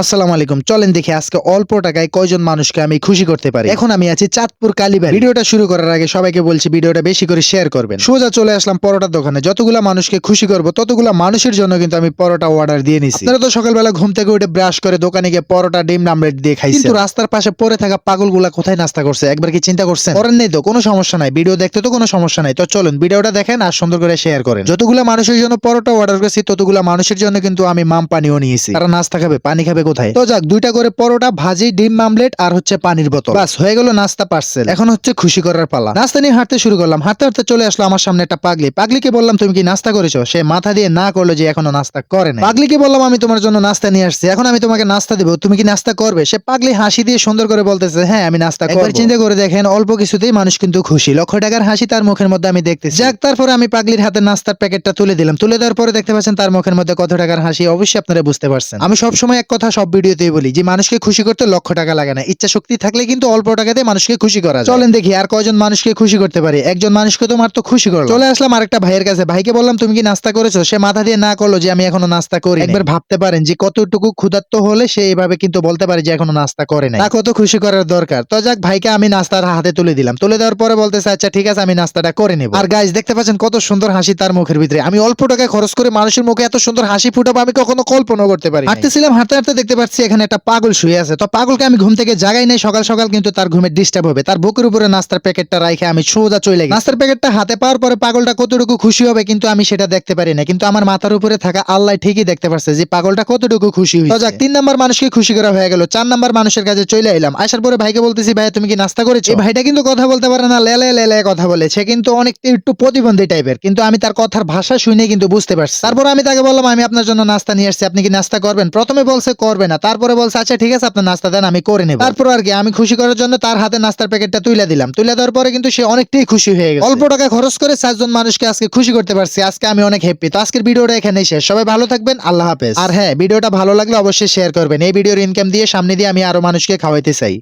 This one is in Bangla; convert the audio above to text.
আসসালামু আলাইকুম। চলেন দেখি আজকে অল্প টাকায় কয়জন মানুষকে আমি খুশি করতে পারি। এখন আমি আছি চাঁদপুর কালীবাড়ি। ভিডিওটা শুরু করার আগে সবাইকে বলছি ভিডিওটা বেশি করে শেয়ার করবেন। সোজা চলে আসলাম পরোটার দোকানে। যতগুলা মানুষকে খুশি করব, ততগুলা মানুষের জন্য কিন্তু আমি পরোটা অর্ডার দিয়ে নিছি। আপনারা তো সকালবেলা ঘুম থেকে উঠে ব্রাশ করে দোকানে গিয়ে পরোটা, ডিম, আমলেট দিয়ে খাইছে কিন্তু রাস্তার পাশে পড়ে থাকা পাগলগুলা কোথায় নাস্তা করছে? একবার কি চিন্তা করছেন? করেন নেই তো, কোনো সমস্যা নাই। ভিডিও দেখতে তো কোনো সমস্যা নাই। তো চলুন ভিডিওটা দেখেন আর সুন্দর করে শেয়ার করেন। যতগুলা মানুষের জন্য পরোটা অর্ডার করেছি, ততগুলা মানুষের জন্য কিন্তু আমি মাম পানিও নিয়েছি। তারা নাস্তা খাবে, পানি খাবে কোথায়? তো যাক দুইটা করে পরোটা ভাজি ডিম মামলেট আর হচ্ছে পানির বোতল। বাস হয়ে গেল নাস্তা পার্সেল। এখন হচ্ছে খুশি করার পালা। নাস্তা নিয়ে হাঁটতে শুরু করলাম। হাঁটতে হাঁটতে চলে আসলো আমার সামনে একটা পাগলি। পাগলিকে বললাম তুমি কি নাস্তা করেছ? সে মাথা দিয়ে না করল যে এখনও নাস্তা করে না পাগলিকে বললাম আমি তোমার জন্য নাস্তা নিয়ে আসছি। এখন আমি তোমাকে নাস্তা দিব। তুমি কি নাস্তা করবে? সে পাগলি হাসি দিয়ে সুন্দর করে বলতেছে হ্যাঁ আমি নাস্তা করব। চিন্তা করে দেখেন অল্প কিছুতেই মানুষ কিন্তু খুশি। লক্ষ টাকার হাসি তার মুখের মধ্যে আমি দেখতেছি। যাক তারপরে আমি পাগলির হাতে নাস্তার প্যাকেটটা তুলে দিলাম। তুলে দেওয়ার পরে দেখতে পাচ্ছেন তার মুখের মধ্যে কত টাকার হাসি অবশ্যই আপনারা বুঝতে পারছেন। আমি সবসময় এক কথা সব ভিডিওতেই বলি, যে মানুষকে খুশি করতে লক্ষ টাকা লাগে না। ইচ্ছা শক্তি থাকলে কিন্তু অল্প টাকাতে মানুষকে খুশি করা চলেন দেখি আর কয়জন মানুষকে খুশি করতে পারি। একজন মানুষকে তো মাত্র খুশি করল চলে আসলাম আরেকটা ভাইয়ের কাছে। ভাইকে বললাম, তুমি কি নাস্তা করেছ? সে মাথা দিয়ে না করল যে, আমি এখনও নাস্তা করি একবার ভাবতে পারেন যে, কতটুকু ক্ষুধার্ত হলে সে এইভাবে কিন্তু বলতে পারে যে, এখনও নাস্তা করে না কত খুশি করার দরকার। তো যাক, ভাইকে আমি নাস্তার হাতে তুলে দিলাম। তুলে দেওয়ার পরে বলতেছে আচ্ছা ঠিক আছে, আমি নাস্তাটা করে নেব। আর গাইজ দেখতে পাচ্ছেন কত সুন্দর হাসি তার মুখের ভিতরে। আমি অল্প টাকা খরচ করে মানুষের মুখে এত সুন্দর হাসি ফুটাবো, আমি কখনো কল্পনা করতে পারি হাঁটতেছিলাম, হাঁটতে হাঁটতে দেখতে পাচ্ছি এখানে একটা পাগল শুয়ে আছে। তো পাগলকে আমি ঘুম থেকে জাগাই নাই, সকাল সকাল কিন্তু তার ঘুমে ডিস্টার্ব হবে। তার বুকের উপরে নাস্তার প্যাকেটটা রাখে আমি সোজা চলে নাস্তার প্যাকেটটা হাতে পাওয়ার পরে পাগলটা কতটুকু খুশি হবে কিন্তু আমি সেটা দেখতে পারি না কিন্তু আমার মাথার উপরে থাকা আল্লাহ ঠিকই দেখতে পারছে যে পাগলটা কতটুকু খুশি হয়েছে। যাক, তিন নাম্বার মানুষকে খুশি করা হয়ে গেল। চার নাম্বার মানুষের কাছে চলে এলাম। আসার পরে ভাইকে বলতেছি ভাই তুমি কি নাস্তা করেছ? ভাইটা কিন্তু কথা বলতে পারে না, লেলে লেলে কথা বলে। সে কিন্তু অনেক একটু প্রতিবন্ধী টাইপের। কিন্তু আমি তার কথার ভাষা শুনে কিন্তু বুঝতে পারছি। তারপর আমি তাকে বললাম, আমি আপনার জন্য নাস্তা নিয়ে আসছি। আপনি কি নাস্তা করবেন? প্রথমে বলছে করবে না। তারপরে বলছে আচ্ছা ঠিক আছে, আপনার নাস্তা দেন, আমি করে নেব। তারপর আর কি, আমি খুশি করার জন্য তার হাতে নাস্তার প্যাকেটটা তুলে দিলাম। তুলে দেওয়ার পরে কিন্তু সে অনেকটাই খুশি হয়ে গেছে। অল্প টাকা খরচ করে চারজন মানুষকে আজকে খুশি করতে পারছি। আজকে আমি অনেক হ্যাপি তো আজকের ভিডিওটা এখানে শেষ। সবাই ভালো থাকবেন। আল্লাহ হাফেজ। আর হ্যাঁ ভিডিওটা ভালো লাগলে অবশ্যই শেয়ার করবেন। এই ভিডিওর ইনকাম দিয়ে সামনে দিয়ে আমি আরও মানুষকে খাওয়াইতে চাই।